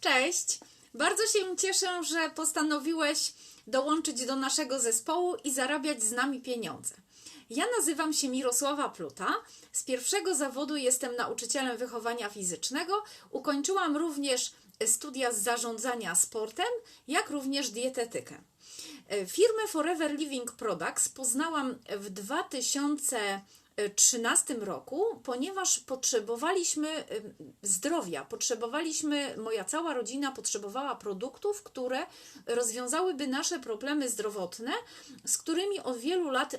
Cześć! Bardzo się cieszę, że postanowiłeś dołączyć do naszego zespołu i zarabiać z nami pieniądze. Ja nazywam się Mirosława Pluta. Z pierwszego zawodu jestem nauczycielem wychowania fizycznego. Ukończyłam również studia z zarządzania sportem, jak również dietetykę. Firmę Forever Living Products poznałam w 2013 roku, ponieważ potrzebowaliśmy zdrowia, potrzebowaliśmy, moja cała rodzina potrzebowała produktów, które rozwiązałyby nasze problemy zdrowotne, z którymi od wielu lat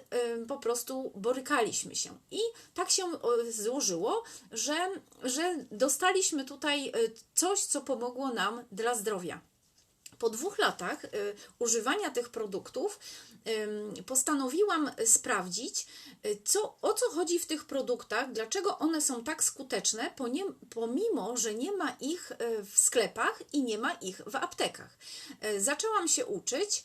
po prostu borykaliśmy się. I tak się złożyło, że, że dostaliśmy tutaj y, coś, co pomogło nam dla zdrowia. Po dwóch latach y, używania tych produktów postanowiłam sprawdzić, y, co, o co chodzi w tych produktach, dlaczego one są tak skuteczne, pomimo że nie ma ich y, w sklepach i nie ma ich w aptekach. Y, Zaczęłam się uczyć.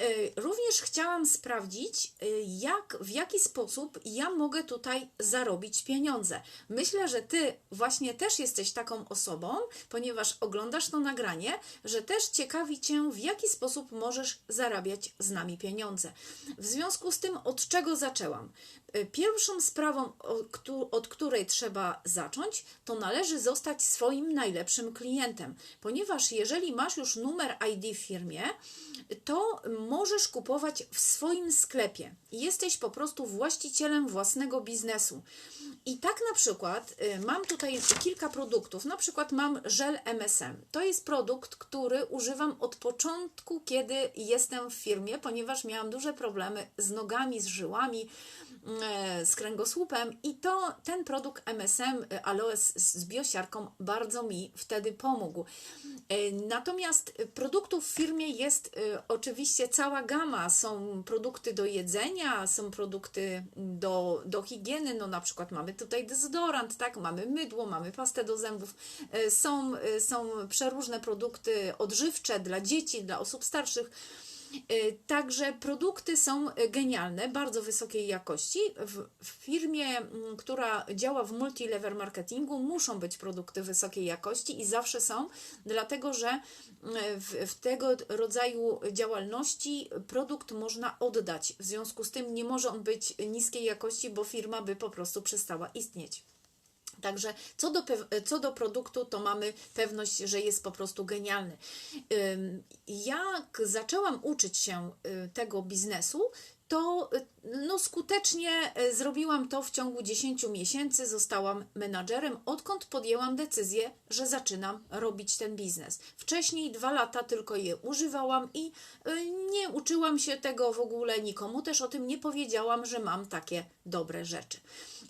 Y, Również chciałam sprawdzić, y, jak, w jaki sposób ja mogę tutaj zarobić pieniądze. Myślę, że Ty właśnie też jesteś taką osobą, ponieważ oglądasz to nagranie, że też ciekawi Cię, w jaki sposób możesz zarabiać z nami pieniądze. W związku z tym, od czego zaczęłam? Y, Pierwszą sprawą, od której trzeba zacząć, to należy zostać swoim najlepszym klientem, ponieważ jeżeli masz już numer ID w firmie, to możesz kupować w swoim sklepie. Jesteś po prostu właścicielem własnego biznesu. I tak na przykład y, mam tutaj kilka produktów. Na przykład mam żel MSM. To jest produkt, który używam od początku, kiedy jestem w firmie, ponieważ miałam duże problemy z nogami, z żyłami, z kręgosłupem i to ten produkt MSM y, Aloes z biosiarką bardzo mi wtedy pomógł. E, Natomiast produktów w firmie jest e, oczywiście cała gama. Są produkty do jedzenia, są produkty do, do higieny, no na przykład mamy tutaj dezodorant, tak, mamy mydło, mamy pastę do zębów, E, są, e, są przeróżne produkty odżywcze dla dzieci, dla osób starszych. E, Także produkty są genialne, bardzo wysokiej jakości. W, firmie, która działa w multilevel marketingu, muszą być produkty wysokiej jakości i zawsze są, dlatego że m, w, w tego rodzaju działalności produkt można oddać. W związku z tym nie może on być niskiej jakości, bo firma by po prostu przestała istnieć. Także co do, pew- co do produktu, to mamy pewność, że jest po prostu genialny. Jak zaczęłam uczyć się y, tego biznesu, to y, no, skutecznie y, zrobiłam to w ciągu 10 miesięcy. Zostałam menadżerem, odkąd podjęłam decyzję, że zaczynam robić ten biznes. Wcześniej dwa lata tylko je używałam i y, nie uczyłam się tego w ogóle, nikomu też o tym nie powiedziałam, że mam takie dobre rzeczy.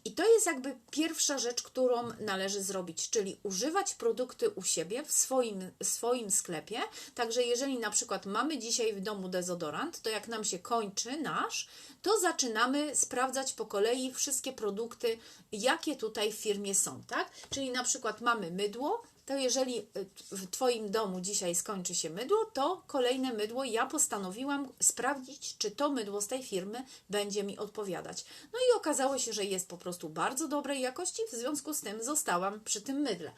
I to jest jakby pierwsza rzecz, którą należy zrobić, czyli używać produkty u siebie w swoim, swoim sklepie. Także jeżeli na przykład mamy dzisiaj w domu dezodorant, to jak nam się kończy nasz, to zaczynamy sprawdzać po kolei wszystkie produkty, jakie tutaj w firmie są, tak? Czyli na przykład mamy mydło, to jeżeli y, w Twoim domu dzisiaj skończy się mydło, to kolejne mydło ja postanowiłam sprawdzić, czy to mydło z tej firmy będzie mi odpowiadać. No i okazało się, że jest po prostu bardzo dobrej jakości, w związku z tym zostałam przy tym mydle.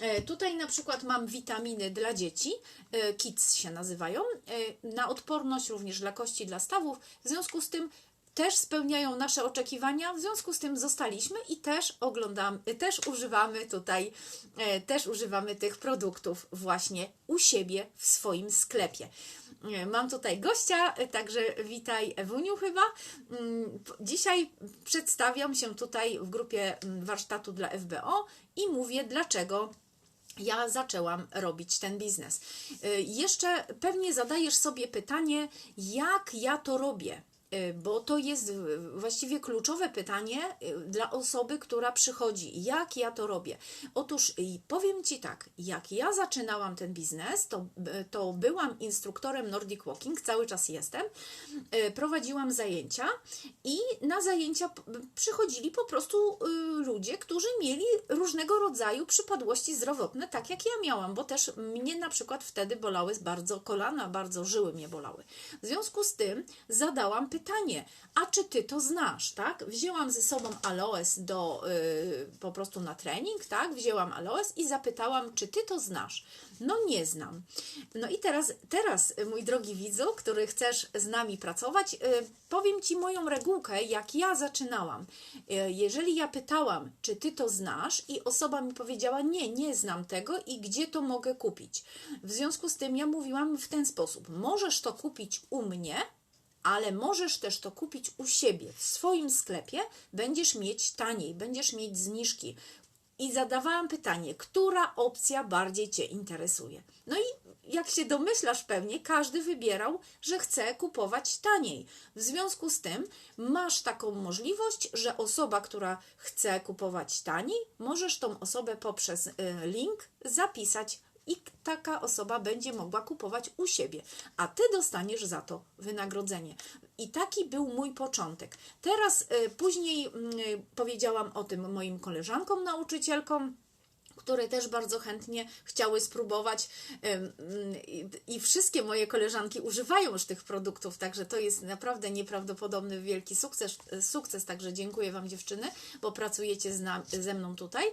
E, Tutaj na przykład mam witaminy dla dzieci, e, KIDS się nazywają, e, na odporność również dla kości, dla stawów, w związku z tym też spełniają nasze oczekiwania, w związku z tym zostaliśmy i też oglądamy, też używamy tutaj, e, też używamy tych produktów właśnie u siebie w swoim sklepie. E, Mam tutaj gościa, e, także witaj Ewuniu chyba. Mm, Dzisiaj przedstawiam się tutaj w grupie mm, warsztatu dla FBO i mówię dlaczego ja zaczęłam robić ten biznes. Jeszcze pewnie zadajesz sobie pytanie, jak ja to robię, bo to jest y, właściwie kluczowe pytanie y, dla osoby, która przychodzi. Jak ja to robię? Otóż y, powiem Ci tak, jak ja zaczynałam ten biznes, to, y, to byłam instruktorem Nordic Walking, cały czas jestem, y, prowadziłam zajęcia i na zajęcia przychodzili po prostu y, ludzie, którzy mieli różnego rodzaju przypadłości zdrowotne, tak jak ja miałam, bo też mnie na przykład wtedy bolały bardzo kolana, bardzo żyły mnie bolały. W związku z tym zadałam pytanie, pytanie, a czy ty to znasz, tak? Wzięłam ze sobą aloes do, y, po prostu na trening, tak? Wzięłam aloes i zapytałam, czy ty to znasz. No nie znam. No i teraz, teraz mój drogi widzu, który chcesz z nami pracować, y, powiem Ci moją regułkę, jak ja zaczynałam. Y, jeżeli ja pytałam, czy Ty to znasz i osoba mi powiedziała, nie, nie znam tego i gdzie to mogę kupić. W związku z tym ja mówiłam w ten sposób, możesz to kupić u mnie, ale możesz też to kupić u siebie, w swoim sklepie, będziesz mieć taniej, będziesz mieć zniżki. I zadawałam pytanie, która opcja bardziej Cię interesuje? No i jak się domyślasz pewnie, każdy wybierał, że chce kupować taniej. W związku z tym masz taką możliwość, że osoba, która chce kupować taniej, możesz tą osobę poprzez y, link zapisać i taka osoba będzie mogła kupować u siebie, a ty dostaniesz za to wynagrodzenie. I taki był mój początek. Teraz y, później y, powiedziałam o tym moim koleżankom, nauczycielkom które też bardzo chętnie chciały spróbować i wszystkie moje koleżanki używają już tych produktów, także to jest naprawdę nieprawdopodobny wielki sukces, sukces także dziękuję Wam dziewczyny, bo pracujecie ze mną tutaj.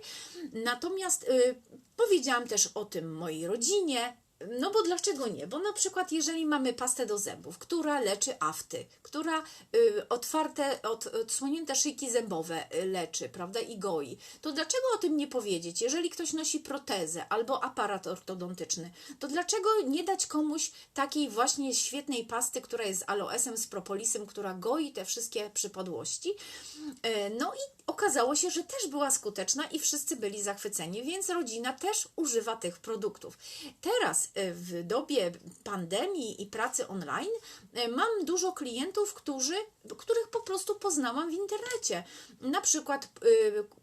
Natomiast y, powiedziałam też o tym mojej rodzinie, no bo dlaczego nie? Bo na przykład jeżeli mamy pastę do zębów, która leczy afty, która y, otwarte, od, odsłonięte szyjki zębowe y, leczy, prawda, i goi, to dlaczego o tym nie powiedzieć? Jeżeli ktoś nosi protezę albo aparat ortodontyczny, to dlaczego nie dać komuś takiej właśnie świetnej pasty, która jest z aloesem, z propolisem, która goi te wszystkie przypadłości? Y, no i okazało się, że też była skuteczna i wszyscy byli zachwyceni, więc rodzina też używa tych produktów. Teraz e, w dobie pandemii i pracy online e, mam dużo klientów, którzy, których po prostu poznałam w internecie. Na przykład,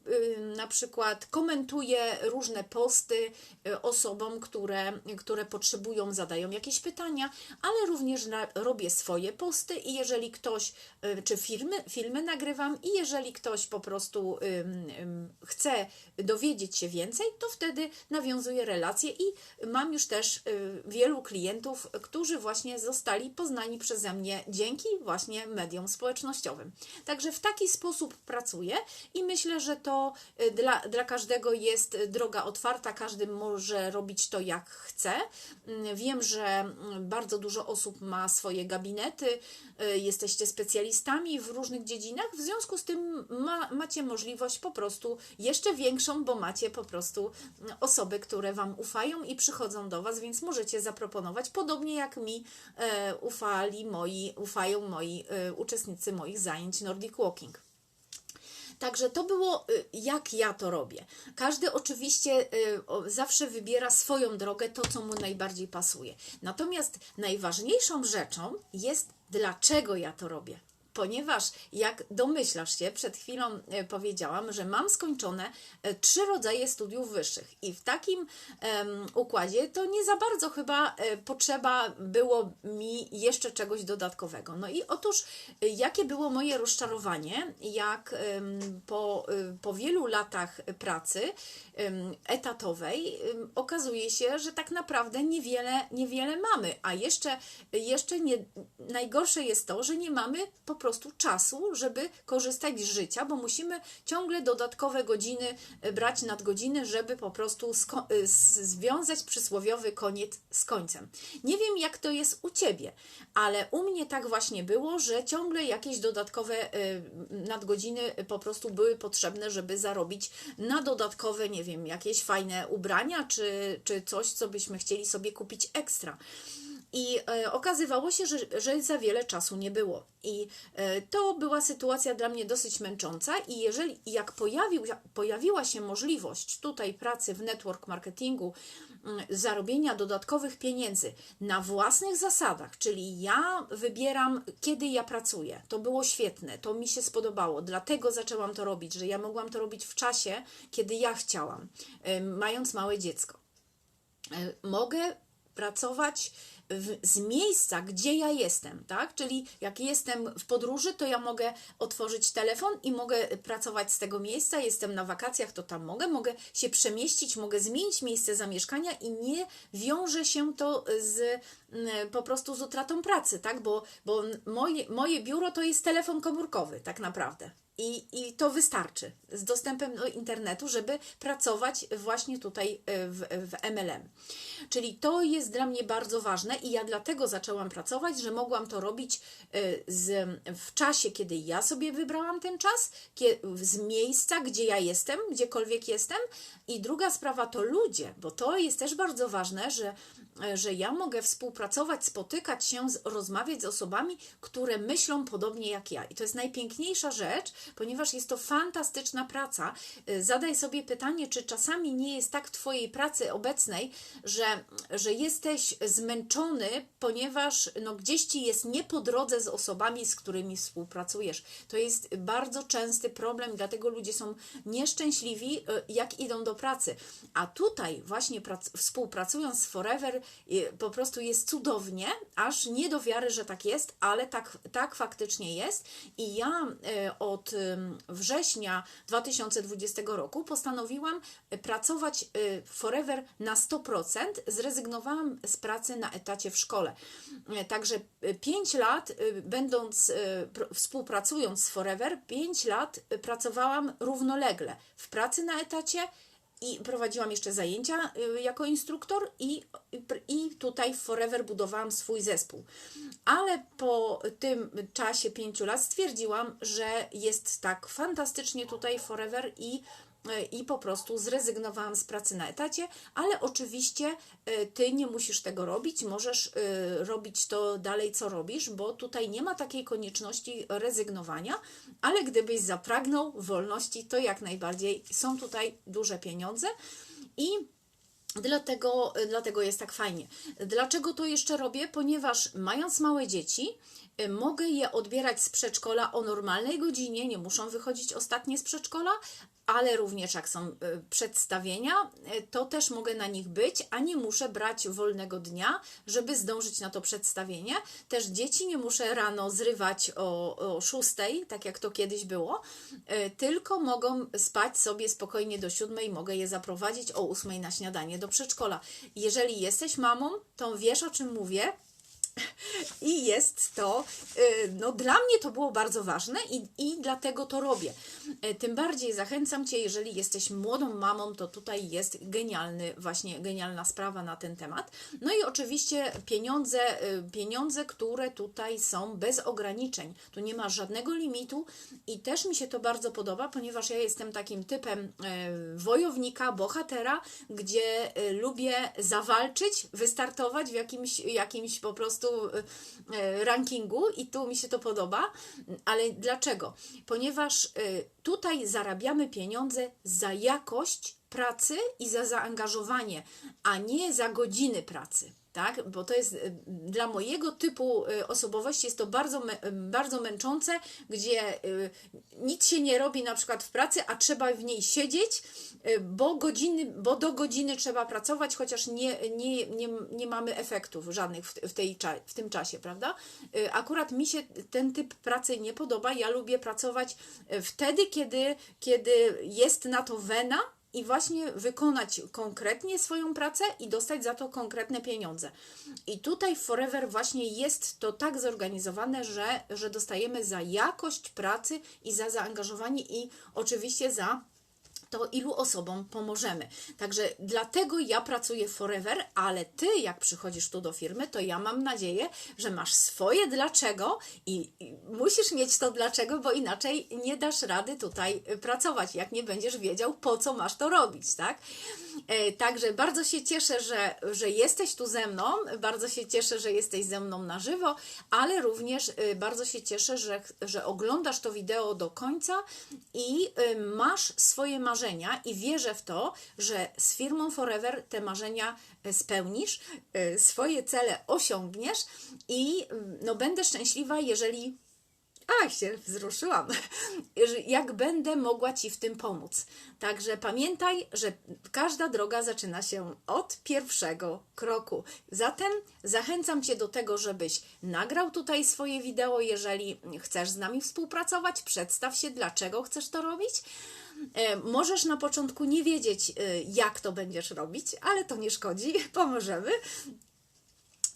e, na przykład komentuję różne posty osobom, które, które potrzebują, zadają jakieś pytania, ale również robię swoje posty i jeżeli ktoś, czy filmy, filmy nagrywam i jeżeli ktoś po prostu chce dowiedzieć się więcej, to wtedy nawiązuję relacje i mam już też y, wielu klientów, którzy właśnie zostali poznani przeze mnie dzięki właśnie mediom społecznościowym. Także w taki sposób pracuję i myślę, że to y, dla, dla każdego jest droga otwarta, każdy może robić to jak chce. Mm, wiem, że mm, bardzo dużo osób ma swoje gabinety, y, jesteście specjalistami w różnych dziedzinach, w związku z tym ma, macie możliwość po prostu jeszcze większą, bo macie po prostu osoby, które Wam ufają i przychodzą do Was, więc możecie zaproponować, podobnie jak mi e, ufali moi, ufają moi e, uczestnicy moich zajęć Nordic Walking. Także to było, y, jak ja to robię. Każdy oczywiście y, zawsze wybiera swoją drogę, to co mu najbardziej pasuje. Natomiast najważniejszą rzeczą jest, dlaczego ja to robię ponieważ jak domyślasz się, przed chwilą e, powiedziałam, że mam skończone e, trzy rodzaje studiów wyższych i w takim um, układzie to nie za bardzo chyba e, potrzeba było mi jeszcze czegoś dodatkowego. No i otóż, jakie było moje rozczarowanie, jak um, po, po wielu latach pracy um, etatowej okazuje się, że tak naprawdę niewiele, niewiele mamy, a jeszcze, jeszcze nie, najgorsze jest to, że nie mamy po prostu czasu, żeby korzystać z życia, bo musimy ciągle dodatkowe godziny e, brać nadgodziny, żeby po prostu e, związać przysłowiowy koniec z końcem. Nie wiem, jak to jest u Ciebie, ale u mnie tak właśnie było, że ciągle jakieś dodatkowe e, nadgodziny po prostu były potrzebne, żeby zarobić na dodatkowe, nie wiem, jakieś fajne ubrania, czy, czy coś, co byśmy chcieli sobie kupić ekstra. I e, okazywało się, że, że za wiele czasu nie było. I e, to była sytuacja dla mnie dosyć męcząca. I jeżeli, jak pojawił, pojawiła się możliwość tutaj pracy w network marketingu, mm, zarobienia dodatkowych pieniędzy na własnych zasadach, czyli ja wybieram, kiedy ja pracuję. To było świetne, to mi się spodobało, dlatego zaczęłam to robić, że ja mogłam to robić w czasie, kiedy ja chciałam, mając małe dziecko. E, mogę pracować w, z miejsca, gdzie ja jestem, tak? Czyli jak jestem w podróży, to ja mogę otworzyć telefon i mogę pracować z tego miejsca. Jestem na wakacjach, to tam mogę, mogę się przemieścić, mogę zmienić miejsce zamieszkania i nie wiąże się to z mm, po prostu z utratą pracy, tak? Bo, bo moje, moje biuro to jest telefon komórkowy, tak naprawdę. I, I to wystarczy z dostępem do internetu, żeby pracować właśnie tutaj e, w, w MLM. Czyli to jest dla mnie bardzo ważne i ja dlatego zaczęłam pracować, że mogłam to robić e, z, w czasie, kiedy ja sobie wybrałam ten czas, z miejsca, gdzie ja jestem, gdziekolwiek jestem. I druga sprawa to ludzie, bo to jest też bardzo ważne, że E, że ja mogę współpracować, spotykać się, rozmawiać z osobami, które myślą podobnie jak ja. I to jest najpiękniejsza rzecz, ponieważ jest to fantastyczna praca. E, zadaj sobie pytanie, czy czasami nie jest tak w Twojej pracy obecnej, że, że jesteś zmęczony, ponieważ no, gdzieś Ci jest nie po drodze z osobami, z którymi współpracujesz. To jest bardzo częsty problem, dlatego ludzie są nieszczęśliwi, e, jak idą do pracy. A tutaj właśnie współpracując z Forever, po prostu jest cudownie, aż nie do wiary, że tak jest, ale tak, tak faktycznie jest. I ja od września 2020 roku postanowiłam e, pracować e, forever na 100%. Zrezygnowałam z pracy na etacie w szkole. Także 5 lat, będąc, współpracując z Forever, 5 lat pracowałam równolegle w pracy na etacie i prowadziłam jeszcze zajęcia y, jako instruktor i, i tutaj w Forever budowałam swój zespół. Ale po tym czasie pięciu lat stwierdziłam, że jest tak fantastycznie tutaj Forever i i po prostu zrezygnowałam z pracy na etacie, ale oczywiście e, ty nie musisz tego robić, możesz e, robić to dalej, co robisz, bo tutaj nie ma takiej konieczności rezygnowania, ale gdybyś zapragnął wolności, to jak najbardziej są tutaj duże pieniądze i Dlatego, dlatego jest tak fajnie. Dlaczego to jeszcze robię? Ponieważ mając małe dzieci, mogę je odbierać z przedszkola o normalnej godzinie, nie muszą wychodzić ostatnie z przedszkola, ale również jak są y, przedstawienia, y, to też mogę na nich być, a nie muszę brać wolnego dnia, żeby zdążyć na to przedstawienie. Też dzieci nie muszę rano zrywać o, o 6, tak jak to kiedyś było, y, tylko mogą spać sobie spokojnie do 7 i mogę je zaprowadzić o 8 na śniadanie do przedszkola. Jeżeli jesteś mamą, to wiesz o czym mówię, i jest to, y, no dla mnie to było bardzo ważne i, i dlatego to robię. Y, tym bardziej zachęcam Cię, jeżeli jesteś młodą mamą, to tutaj jest genialny, właśnie genialna sprawa na ten temat. No i oczywiście pieniądze, y, pieniądze, które tutaj są bez ograniczeń. Tu nie ma żadnego limitu i też mi się to bardzo podoba, ponieważ ja jestem takim typem wojownika, bohatera, gdzie lubię zawalczyć, wystartować w jakimś, jakimś po prostu prostu e, rankingu i tu mi się to podoba. Ale dlaczego? Ponieważ e, tutaj zarabiamy pieniądze za jakość pracy i za zaangażowanie, a nie za godziny pracy tak? Bo to jest y, dla mojego typu y, osobowości jest to bardzo, bardzo męczące, gdzie y, nic się nie robi na przykład w pracy, a trzeba w niej siedzieć, bo, godziny, bo do godziny trzeba pracować, chociaż nie, nie, nie, nie mamy efektów żadnych w, tej, w tym czasie, prawda? Akurat mi się ten typ pracy nie podoba. Ja lubię pracować wtedy, kiedy, kiedy jest na to wena, i właśnie wykonać konkretnie swoją pracę i dostać za to konkretne pieniądze. I tutaj Forever właśnie jest to tak zorganizowane, że, że dostajemy za jakość pracy i za zaangażowanie i oczywiście za to ilu osobom pomożemy. Także dlatego ja pracuję forever, ale ty, jak przychodzisz tu do firmy, to ja mam nadzieję, że masz swoje dlaczego i, musisz mieć to dlaczego, bo inaczej nie dasz rady tutaj pracować, jak nie będziesz wiedział, po co masz to robić, tak? E, także bardzo się cieszę, że, że jesteś tu ze mną, bardzo się cieszę, że jesteś ze mną na żywo, ale również e, bardzo się cieszę, że, że oglądasz to wideo do końca i e, masz swoje marzenia i wierzę w to, że z firmą Forever te marzenia spełnisz, swoje cele osiągniesz i no, będę szczęśliwa, jeżeli Ach, się wzruszyłam. Jak będę mogła Ci w tym pomóc. Także pamiętaj, że każda droga zaczyna się od pierwszego kroku. Zatem zachęcam Cię do tego, żebyś nagrał tutaj swoje wideo, jeżeli chcesz z nami współpracować. Przedstaw się, dlaczego chcesz to robić. E, Możesz na początku nie wiedzieć, e, jak to będziesz robić, ale to nie szkodzi, pomożemy.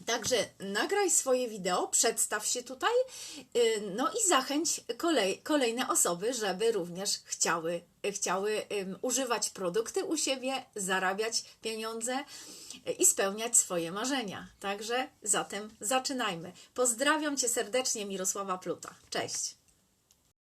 Także nagraj swoje wideo, przedstaw się tutaj, y, no i zachęć kolej, kolejne osoby, żeby również chciały, chciały używać produkty u siebie, zarabiać pieniądze y, i spełniać swoje marzenia. Także zatem zaczynajmy. Pozdrawiam Cię serdecznie, Mirosława Pluta. Cześć.